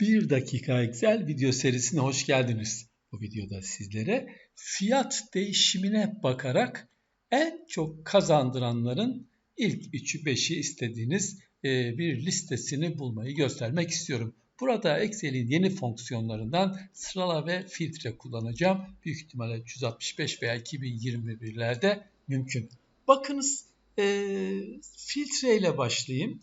1 dakika Excel video serisine hoş geldiniz. Bu videoda sizlere fiyat değişimine bakarak en çok kazandıranların ilk 3'ü 5'i istediğiniz e, bir listesini bulmayı göstermek istiyorum. Burada Excel'in yeni fonksiyonlarından sırala ve filtre kullanacağım. Büyük ihtimalle 365 veya 2021'lerde mümkün. Bakınız e, filtre ile başlayayım.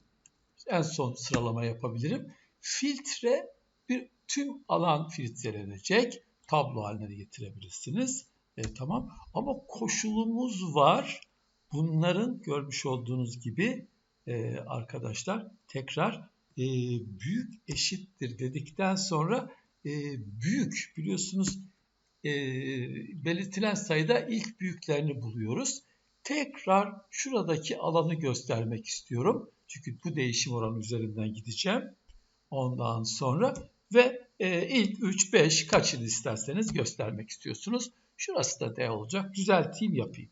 En son sıralama yapabilirim filtre bir tüm alan filtrelenecek. Tablo haline getirebilirsiniz. E, tamam ama koşulumuz var. Bunların görmüş olduğunuz gibi e, arkadaşlar tekrar e, büyük eşittir dedikten sonra e, büyük biliyorsunuz e, belirtilen sayıda ilk büyüklerini buluyoruz. Tekrar şuradaki alanı göstermek istiyorum. Çünkü bu değişim oranı üzerinden gideceğim ondan sonra ve e, ilk 3 5 kaçını isterseniz göstermek istiyorsunuz. Şurası da D olacak. Düzelteyim yapayım.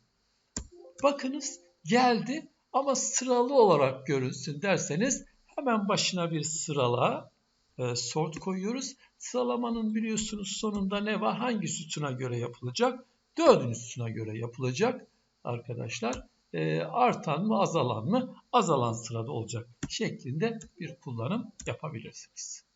Bakınız geldi ama sıralı olarak görünsün derseniz hemen başına bir sırala e, sort koyuyoruz. Sıralamanın biliyorsunuz sonunda ne var? Hangi sütuna göre yapılacak? Dördüncü sütuna göre yapılacak arkadaşlar. E, artan mı azalan mı? Azalan sırada olacak şeklinde bir kullanım yapabilirsiniz.